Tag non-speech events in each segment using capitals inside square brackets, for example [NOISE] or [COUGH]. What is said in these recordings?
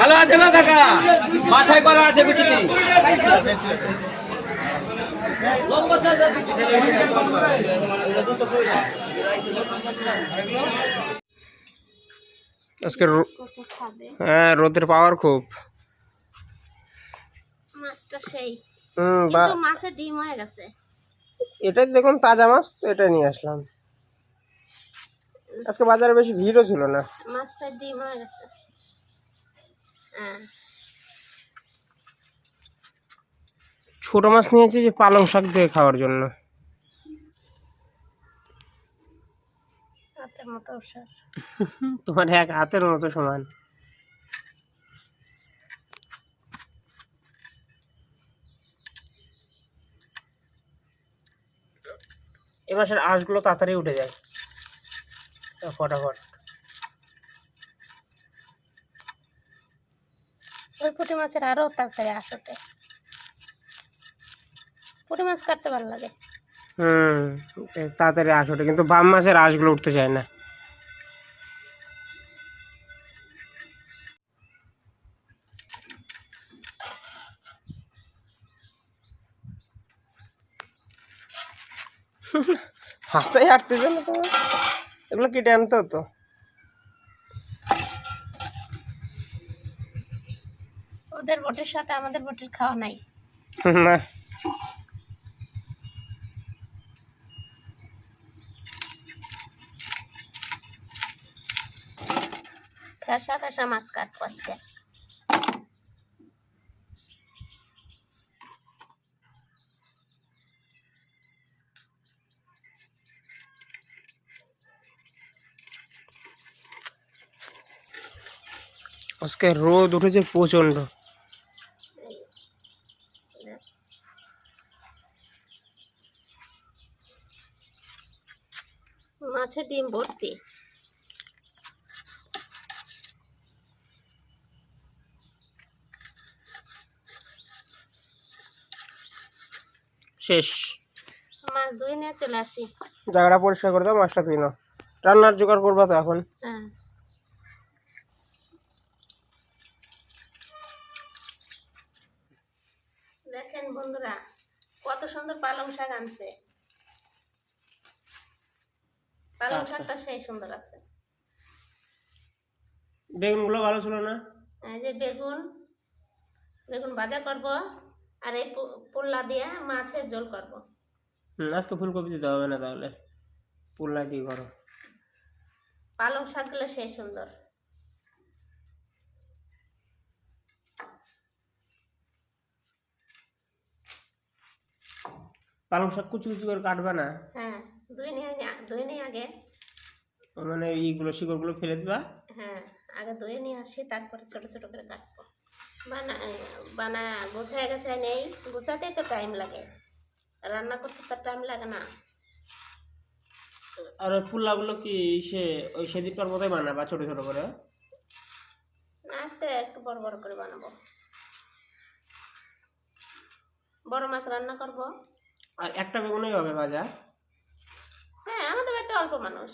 ভালো আছে না কাকা মাথায় করা আছে বিটিতে আজকে হ্যাঁ রোদের পাওয়ার খুব। মাছটা সেই। কিন্তু মাছের ডিম হয়ে গেছে। এটাই দেখুন তাজা মাছ তো এটা নিয়ে আসলাম। আজকে বাজারে বেশি ভিড়ও ছিল না। মাছটা ডিম হয়ে গেছে। ছোট মাছ নিয়েছি যে পালং শাক দিয়ে খাওয়ার জন্য। [LAUGHS] তোমার এক হাতের মতো সমান। এ মাসের আঁশগুলো তাড়াতাড়ি উঠে যায়। ফটাফট। ওই পুঁটি মাছের আরও তাড়াতাড়ি আসতে। পুঁটি মাছ কাটতে ভালো লাগে। হুম তাড়াতাড়ি ওঠে কিন্তু বাম মাছের আঁশগুলো উঠতে চায় না। হাতেই হাঁটতেছে না তোমার এগুলো কেটে আনতে হতো ওদের বটির সাথে আমাদের বটির খাওয়া নাই। না। ফ্যাসা ফ্যাসা মাছ কাট করছে আজকে রোদ উঠেছে প্রচণ্ড মাছের ডিম ভর্তি। শেষ। মাছ ধুই নিয়ে চলে আসি। জায়গাটা পরিষ্কার করে দাও মাছটা ধুই নাও। রান্নার জোগাড় করবা তো এখন? হ্যাঁ দেখেন বন্ধুরা কত সুন্দর পালং শাক আনছে পালং সেই সুন্দর আছে। বেগুনগুলো ভালো ছিল না? এই যে বেগুন বেগুন ভাজা করব আর এই পুল্লা দিয়ে মাছের ঝোল করব। হুম আজকে ফুলকপি দিতে হবে না তাহলে। পোল্লা দিয়ে করো। পালং শাক শাকগুলো সেই সুন্দর। পালং শাক কুচি কুচি করে কাটবে না? হ্যাঁ দুই নিয়ে দুই নিয়ে আগে মানে এইগুলো শিকড়গুলো ফেলে দিবা। হ্যাঁ আগে ধুয়ে নিয়ে আসি তারপরে ছোট ছোট করে কাটবো। বানা বানা গোছায় গেছে নেই গোছাতেই তো টাইম লাগে। রান্না করতে তো টাইম লাগে না। আর ওই পুল্লাগুলো কি সে ওই সেদিন সেদিকটার মতোই বানাবা ছোট ছোট করে? না আজকে একটু বড় বড় করে বানাবো। বড় মাছ রান্না করব। আর একটা বেগুনই হবে ভাজা? হ্যাঁ আমাদের বাড়িতে অল্প মানুষ।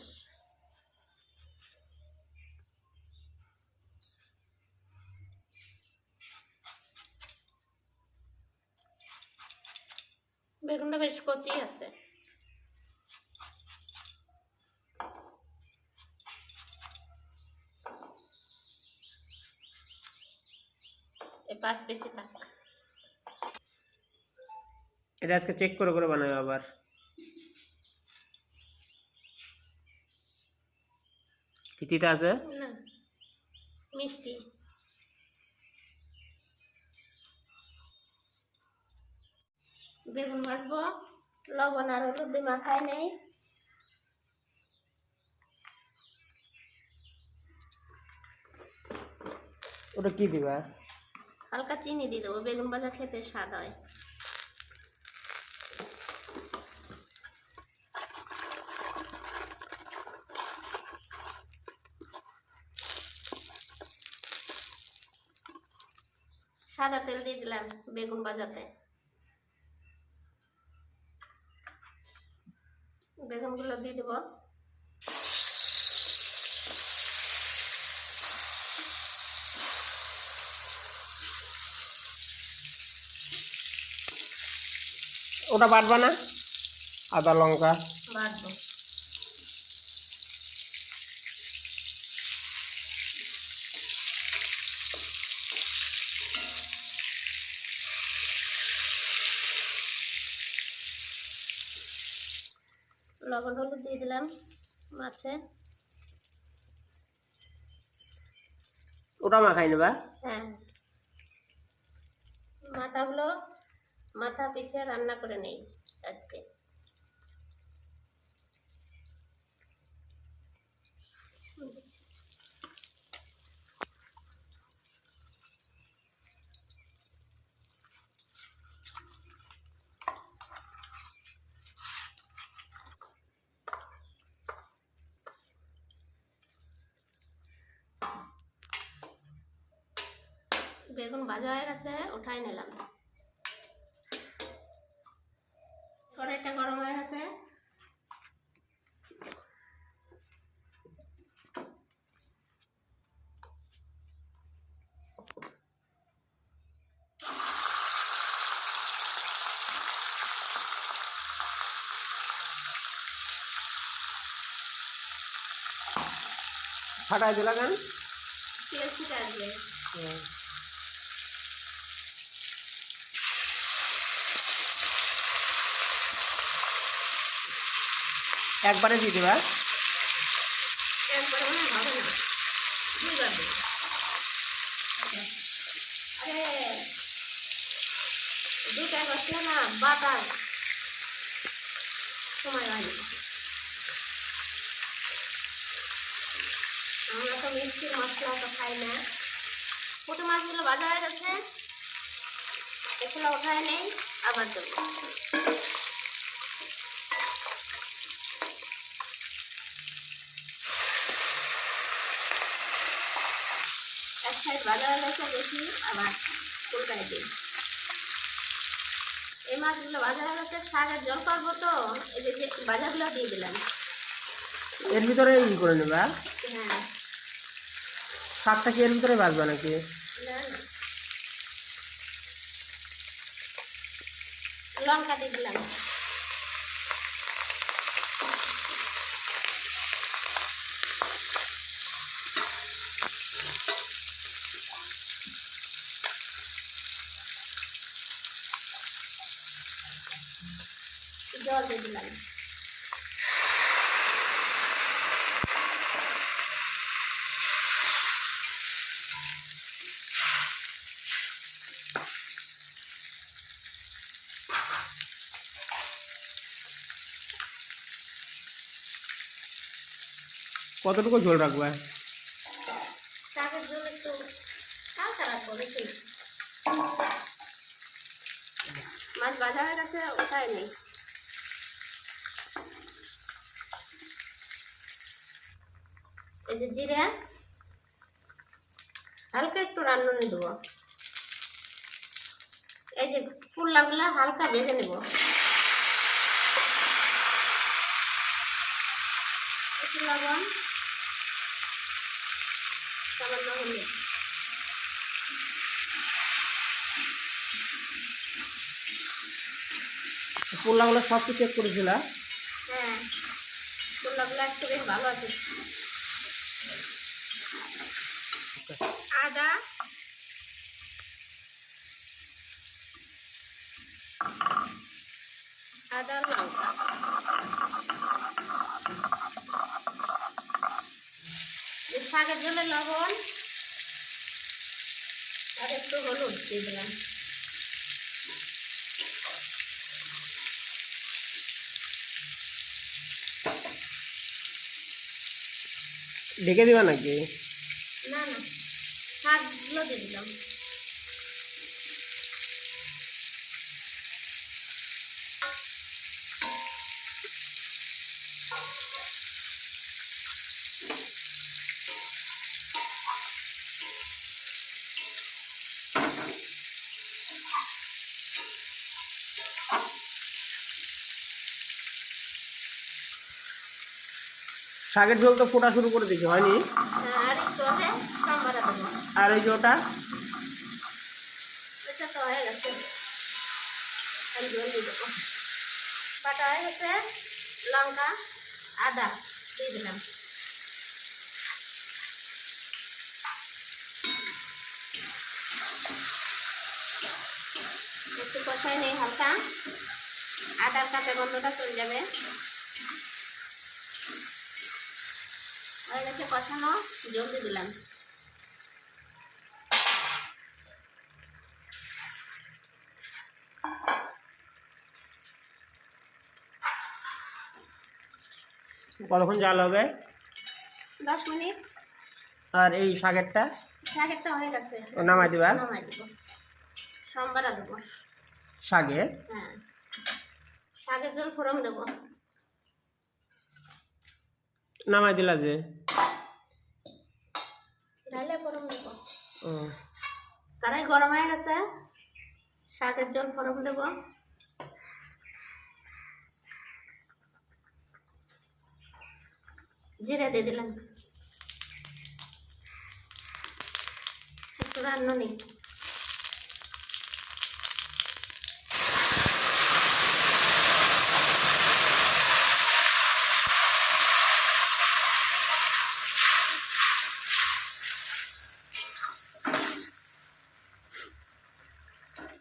বেগুনটা বেশ কচি আছে। পাঁচ পিসি থাক। এটা আজকে চেক করে করে বানাবে আবার। কি আছে? না মিষ্টি। বেগুন ভাজবো লবণ আর হলুদ দিয়ে মাখায় নেই। ওটা কি দিবা? হালকা চিনি দিয়ে দেবো বেগুন ভাজা খেতে স্বাদ হয়। সাদা তেল দিয়ে দিলাম বেগুন ভাজাতে। ওগুলো দিয়ে দেবো। ওটা বাটবা না? আদা লঙ্কা। বাটবো। লবণ হলুদ দিয়ে দিলাম মাছে। ওটা মাখাই নেবা হ্যাঁ। মাথাগুলো মাথা পিছে রান্না করে নেই আজকে বেগুন ভাজা হয়ে গেছে উঠাই নিলাম। কড়াইটা গরম হয়ে গেছে। ফাটাই দিলা কেন? তেল ছিটে আসবে একবারে দিয়ে দেবা। দুটা বসলে না বাটার সময় হয়নি আমরা তো মিষ্টির মশলা তো খাই না। ছোটো মাছগুলো হয়ে গেছে। এগুলো ওঠায় নেই আবার দেবো। এক সাইড দেখি আবার উল্টাই দিই। এই মাছগুলো ভাজা গেছে শাকের জল করব তো এই যে যে ভাজাগুলো দিয়ে দিলাম। এর ভিতরে ই করে নেবা হ্যাঁ। শাকটা কি এর ভিতরে বাজবা নাকি না না লঙ্কা দিয়ে দিলাম। জল দিয়ে দিলাম। কতটুকু ঝোল রাখব মাছ ভাজা হয়ে গেছে ওটাই নেই। এই যে জিরে, হালকা একটু রান্ননি দেবো। এই যে পুল্লাগুলা হালকা ভেজে নেব। লবণ সামান্য হলুদ পোলাগুলো সব কিছু চেক করেছিলা হ্যাঁ গোলাপগুলো একটু বেশ ভালো আছে। আদা। আদা, লঙ্কা। শাকের জন্য লবণ আর একটু হলুদ দিয়ে দিলাম। ঢেকে দিবা নাকি? না না। দিয়ে দিলাম। শাকের ঝোল তো ফোটা শুরু করে দিয়েছে হয়নি? আর একটু আছে আর ওই যে ওটা? হয়ে গেছে। বাটা হয়ে লঙ্কা আদা দিয়ে দিলাম। একটু কষাই নেই হালকা। আদার কাঁচা গন্ধটা চলে যাবে। হয়ে গেছে কষানো জল দিয়ে দিলাম। কতক্ষণ জাল হবে? দশ মিনিট। আর এই শাকেরটা? শাকেরটা হয়ে গেছে। নামাই দিবা? নামাই দিব। সোমবারা দেবো। শাকে? হ্যাঁ। শাকের জল ফোড়ন দেবো। নামাই দিলা যে। ঢাইলে ফোড়ন দেবো। ও। কড়াই গরম হয়ে গেছে। শাকের জল ফোড়ন দেবো। জিরে দিয়ে দিলাম। একটু রান্না নেই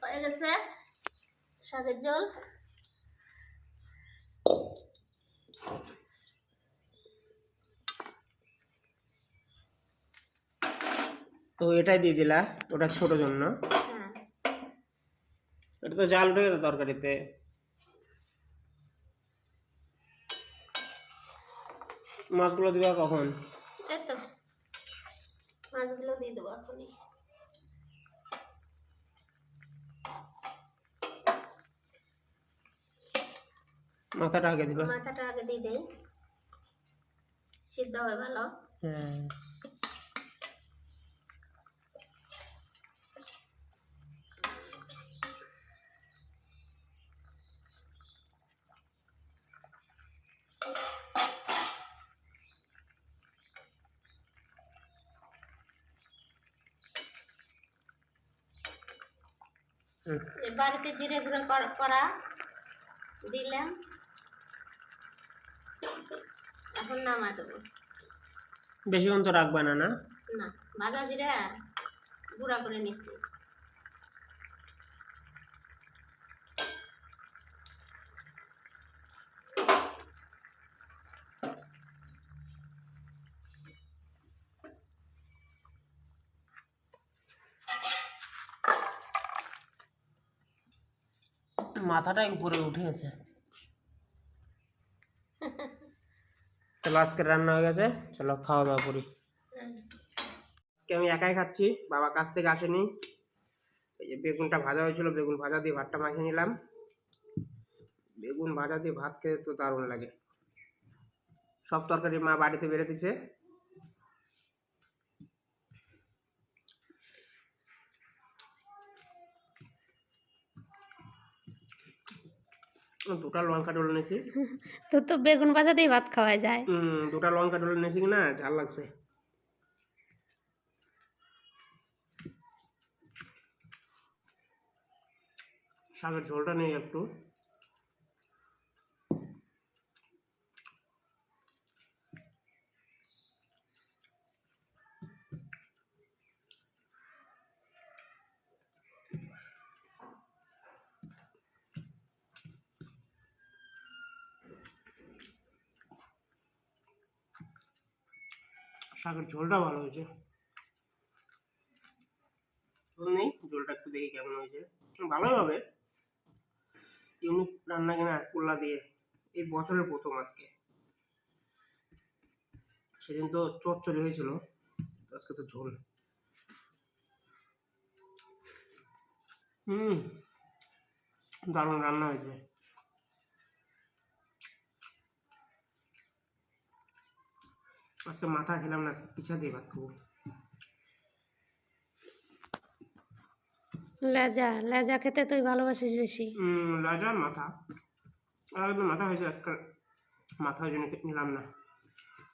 হয়ে গেছে শাকের জল তো এটাই দিয়ে দিলা ওটা ছোট জন্য। হ্যাঁ। এটা তো জাল উঠে গেছে তরকারিতে। মাছগুলো দিবা কখন? এই তো। মাছগুলো দিয়ে দেবো এখনই। মাথাটা আগে দিবা। মাথাটা আগে দিয়ে দেই। সিদ্ধ হয় ভালো। হ্যাঁ। বাড়িতে জিরে গুঁড়ো কর- দিলাম। এখন নামা দেবো। বেশিক্ষণ তো রাখবা না না? না ভাজা জিরা গুঁড়া করে নিচ্ছি মাথাটা উপরে উঠে গেছে চলো আজকে রান্না হয়ে গেছে। চলো, খাওয়া দাওয়া করি। আজকে আমি একাই খাচ্ছি, বাবা কাছ থেকে আসেনি। এই যে বেগুনটা ভাজা হয়েছিল, বেগুন ভাজা দিয়ে ভাতটা মাখিয়ে নিলাম। বেগুন ভাজা দিয়ে ভাত খেতে তো দারুণ লাগে। সব তরকারি মা বাড়িতে বেড়ে দিছে। দুটা লঙ্কা ডলে নিয়েছি তো তো বেগুন ভাজা ভাত খাওয়া যায়। হুম দুটা লঙ্কা ডলে নিয়েছি কিনা ঝাল লাগছে। শাকের ঝোলটা নেই একটু। শাকের ঝোলটা ভালো হয়েছে। ঝোল নেই, ঝোলটা একটু দেখি কেমন হয়েছে। ভালোই হবে। ইউনিক রান্না কিনা কুল্লা দিয়ে এই বছরের প্রথম আজকে। সেদিন তো চচ্চড়ি হয়েছিল, আজকে তো ঝোল। হুম, দারুণ রান্না হয়েছে। আজকে মাথা খেলাম না পিছা দিয়ে ভাত খাব। লাজা লাজা খেতে তুই ভালোবাসিস বেশি। হুম লাজার মাথা। আর একদম মাথা হয়েছে আজকাল মাথার ওই জন্য নিলাম না।